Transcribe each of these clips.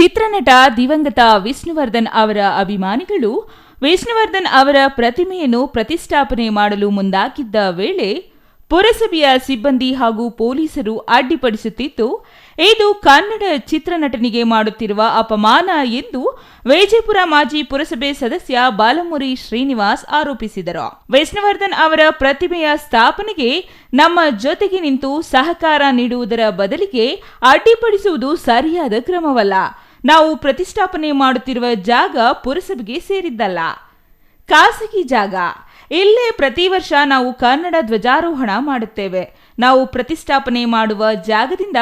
ಚಿತ್ರನಟ ದಿವಂಗತ ವಿಷ್ಣುವರ್ಧನ್ ಅವರ ಅಭಿಮಾನಿಗಳು ವಿಷ್ಣುವರ್ಧನ್ ಅವರ ಪ್ರತಿಮೆಯನ್ನು ಪ್ರತಿಷ್ಠಾಪನೆ ಮಾಡಲು ಮುಂದಾಗಿದ್ದ ವೇಳೆ ಪುರಸಭೆಯ ಸಿಬ್ಬಂದಿ ಹಾಗೂ ಪೊಲೀಸರು ಅಡ್ಡಿಪಡಿಸುತ್ತಿದ್ದು, ಇದು ಕನ್ನಡ ಚಿತ್ರನಟನಿಗೆ ಮಾಡುತ್ತಿರುವ ಅಪಮಾನ ಎಂದು ವಿಜಯಪುರ ಮಾಜಿ ಪುರಸಭೆ ಸದಸ್ಯ ಬಾಲಮುರಿ ಶ್ರೀನಿವಾಸ್ ಆರೋಪಿಸಿದರು. ವಿಷ್ಣುವರ್ಧನ್ ಅವರ ಪ್ರತಿಮೆಯ ಸ್ಥಾಪನೆಗೆ ನಮ್ಮ ಜೊತೆಗೆ ನಿಂತು ಸಹಕಾರ ನೀಡುವುದರ ಬದಲಿಗೆ ಅಡ್ಡಿಪಡಿಸುವುದು ಸರಿಯಾದ ಕ್ರಮವಲ್ಲ. ನಾವು ಪ್ರತಿಷ್ಠಾಪನೆ ಮಾಡುತ್ತಿರುವ ಜಾಗ ಪುರಸಭೆಗೆ ಸೇರಿದ್ದಲ್ಲ. ಖಾಸಗಿ ಜಾಗ. ಇಲ್ಲೇ ಪ್ರತಿ ವರ್ಷ ನಾವು ಕನ್ನಡ ಧ್ವಜಾರೋಹಣ ಮಾಡುತ್ತೇವೆ. ನಾವು ಪ್ರತಿಷ್ಠಾಪನೆ ಮಾಡುವ ಜಾಗದಿಂದ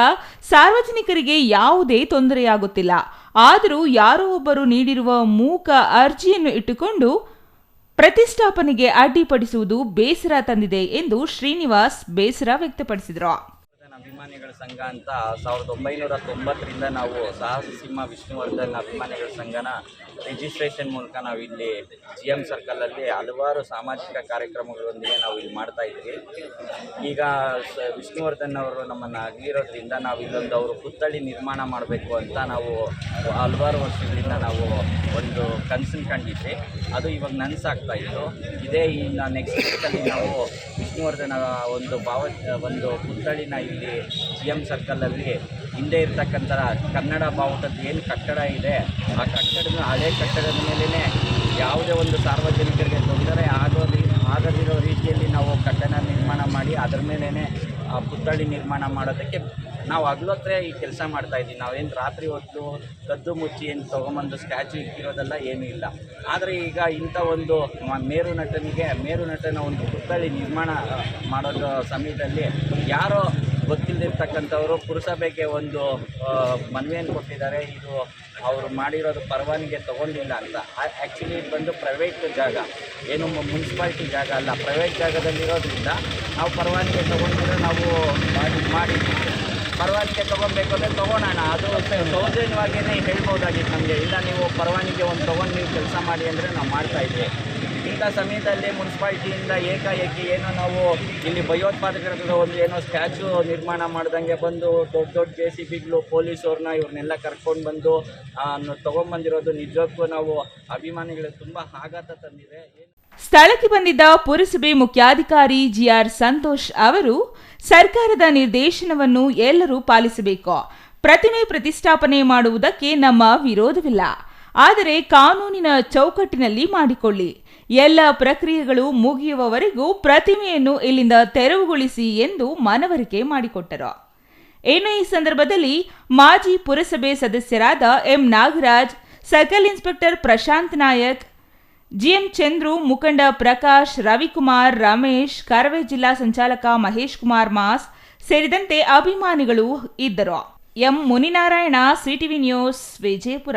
ಸಾರ್ವಜನಿಕರಿಗೆ ಯಾವುದೇ ತೊಂದರೆಯಾಗುತ್ತಿಲ್ಲ. ಆದರೂ ಯಾರೋ ಒಬ್ಬರು ನೀಡಿರುವ ಮೂಕ ಅರ್ಜಿಯನ್ನು ಇಟ್ಟುಕೊಂಡು ಪ್ರತಿಷ್ಠಾಪನೆಗೆ ಅಡ್ಡಿಪಡಿಸುವುದು ಬೇಸರ ತಂದಿದೆ ಎಂದು ಶ್ರೀನಿವಾಸ್ ಬೇಸರ ವ್ಯಕ್ತಪಡಿಸಿದರು. ಅಭಿಮಾನಿಗಳ ಸಂಘ ಅಂತ ಸಾವಿರದ ಒಂಬೈನೂರ ತೊಂಬತ್ತರಿಂದ ನಾವು ಸಾಹಸ ಸಿಂಹ ವಿಷ್ಣುವರ್ಧನ್ ಅಭಿಮಾನಿಗಳ ಸಂಘನ ರಿಜಿಸ್ಟ್ರೇಷನ್ ಮೂಲಕ ನಾವು ಇಲ್ಲಿ ಜಿ ಎಂ ಸರ್ಕಲಲ್ಲಿ ಹಲವಾರು ಸಾಮಾಜಿಕ ಕಾರ್ಯಕ್ರಮಗಳೊಂದಿಗೆ ನಾವು ಇಲ್ಲಿ ಮಾಡ್ತಾ ಇದ್ವಿ. ಈಗ ವಿಷ್ಣುವರ್ಧನ್ ಅವರು ನಮ್ಮನ್ನು ಅಗಲಿರೋದ್ರಿಂದ ನಾವು ಇಲ್ಲೊಂದು ಅವರು ಪುತ್ಥಳಿ ನಿರ್ಮಾಣ ಮಾಡಬೇಕು ಅಂತ ನಾವು ಹಲವಾರು ವರ್ಷಗಳಿಂದ ನಾವು ಒಂದು ಕನಸನ್ನು ಕಂಡಿದ್ವಿ. ಅದು ಇವಾಗ ನನಸಾಗ್ತಾ ಇತ್ತು. ಇದೇ ಇನ್ನು ನೆಕ್ಸ್ಟ್ ವೀಕಲ್ಲಿ ನಾವು ವಿಷ್ಣುವರ್ಧನ ಒಂದು ಭಾವ, ಒಂದು ಪುತ್ಥಳಿನ ಇಲ್ಲಿ ಜಿ ಎಂ ಸರ್ಕಲಲ್ಲಿ ಹಿಂದೆ ಇರ್ತಕ್ಕಂಥ ಕನ್ನಡ ಬಾವುಟದ ಏನು ಕಟ್ಟಡ ಇದೆ, ಆ ಕಟ್ಟಡದ ಹಳೆ ಕಟ್ಟಡದ ಮೇಲೇ ಯಾವುದೇ ಒಂದು ಸಾರ್ವಜನಿಕರಿಗೆ ತೊಂದರೆ ಆಗೋದಿ ಆಗದಿರೋ ರೀತಿಯಲ್ಲಿ ನಾವು ಕಟ್ಟಡ ನಿರ್ಮಾಣ ಮಾಡಿ ಅದರ ಮೇಲೇ ಆ ಪುತ್ಥಳಿ ನಿರ್ಮಾಣ ಮಾಡೋದಕ್ಕೆ ನಾವು ಹಗಲೊತ್ತರೆ ಈ ಕೆಲಸ ಮಾಡ್ತಾ ಇದ್ದೀವಿ. ನಾವೇನು ರಾತ್ರಿ ಹೊತ್ತು ಕದ್ದು ಮುಚ್ಚಿ ಏನು ತೊಗೊಂಬಂದು ಸ್ಟ್ಯಾಚು ಇಟ್ಟಿರೋದೆಲ್ಲ ಏನೂ ಇಲ್ಲ. ಆದರೆ ಈಗ ಇಂಥ ಒಂದು ಮೇರು ನಟನಿಗೆ, ಮೇರು ನಟನ ಒಂದು ಪುತ್ಥಳಿ ನಿರ್ಮಾಣ ಮಾಡೋದು ಸಮಯದಲ್ಲಿ ಯಾರೋ ಗೊತ್ತಿಲ್ಲದಿರ್ತಕ್ಕಂಥವರು ಪುರಸಭೆಗೆ ಒಂದು ಮನವಿಯನ್ನು ಕೊಟ್ಟಿದ್ದಾರೆ. ಇದು ಅವರು ಮಾಡಿರೋದು ಪರವಾನಿಗೆ ತಗೊಂಡಿಲ್ಲ ಅಂತ. ಆ್ಯಕ್ಚುಲಿ ಇದು ಬಂದು ಪ್ರೈವೇಟ್ ಜಾಗ. ಏನು ಮುನ್ಸಿಪಾಲ್ಟಿ ಜಾಗ ಅಲ್ಲ. ಪ್ರೈವೇಟ್ ಜಾಗದಲ್ಲಿರೋದ್ರಿಂದ ನಾವು ಪರವಾನಿಗೆ ತೊಗೊಂಡಿದ್ರೆ ನಾವು ಮಾಡಿ ಪರವಾನಿಗೆ ತೊಗೊಬೇಕು ಅಂದರೆ ತೊಗೊಳೋಣ ಅದು ಸೌಜನ್ಯವಾಗಿಯೇ ಹೇಳ್ಬೋದಾಗಿತ್ತು ನಮಗೆ. ಇಲ್ಲ, ನೀವು ಪರವಾನಿಗೆ ಒಂದು ತೊಗೊಂಡು ನೀವು ಕೆಲಸ ಮಾಡಿ ಅಂದರೆ ನಾವು ಮಾಡ್ತಾ ಇದ್ವಿ. ಇಂಥ ಸಮಯದಲ್ಲಿ ಮುನ್ಸಿಪಾಲ್ಟಿಯಿಂದ ಏಕಾಏಕಿ ಏನೋ ನಾವು ಇಲ್ಲಿ ಭಯೋತ್ಪಾದಕರ ಒಂದು ಏನೋ ಸ್ಟ್ಯಾಚು ನಿರ್ಮಾಣ ಮಾಡ್ದಂಗೆ ಬಂದು ದೊಡ್ಡ ದೊಡ್ಡ ಜೆ ಸಿ ಬಿಗಳು, ಪೊಲೀಸವ್ರನ್ನ ಇವ್ರನ್ನೆಲ್ಲ ಕರ್ಕೊಂಡು ಬಂದು ತೊಗೊಂಬಂದಿರೋದು ನಿಜಕ್ಕೂ ನಾವು ಅಭಿಮಾನಿಗಳಿಗೆ ತುಂಬ ಆಘಾತ ತಂದಿದೆ. ಸ್ಥಳಕ್ಕೆ ಬಂದಿದ್ದ ಪುರಸಭೆ ಮುಖ್ಯಾಧಿಕಾರಿ ಜಿಆರ್ ಸಂತೋಷ್ ಅವರು ಸರ್ಕಾರದ ನಿರ್ದೇಶನವನ್ನು ಎಲ್ಲರೂ ಪಾಲಿಸಬೇಕು. ಪ್ರತಿಮೆ ಪ್ರತಿಷ್ಠಾಪನೆ ಮಾಡುವುದಕ್ಕೆ ನಮ್ಮ ವಿರೋಧವಿಲ್ಲ. ಆದರೆ ಕಾನೂನಿನ ಚೌಕಟ್ಟಿನಲ್ಲಿ ಮಾಡಿಕೊಳ್ಳಿ. ಎಲ್ಲ ಪ್ರಕ್ರಿಯೆಗಳು ಮುಗಿಯುವವರೆಗೂ ಪ್ರತಿಮೆಯನ್ನು ಇಲ್ಲಿಂದ ತೆರವುಗೊಳಿಸಿ ಎಂದು ಮನವರಿಕೆ ಮಾಡಿಕೊಟ್ಟರು. ಇನ್ನು ಈ ಸಂದರ್ಭದಲ್ಲಿ ಮಾಜಿ ಪುರಸಭೆ ಸದಸ್ಯರಾದ M Nagaraj circle inspector Prashanth Nayak, GM Chandru, ಮುಖಂಡ ಪ್ರಕಾಶ್, ರವಿಕುಮಾರ್, ರಮೇಶ್, ಕರವೇ ಜಿಲ್ಲಾ ಸಂಚಾಲಕ ಮಹೇಶ್ ಕುಮಾರ್ ಮಾಸ್ ಸೇರಿದಂತೆ ಅಭಿಮಾನಿಗಳು ಇದ್ದರು. M Muninarayana, CTV news, Vijayapura.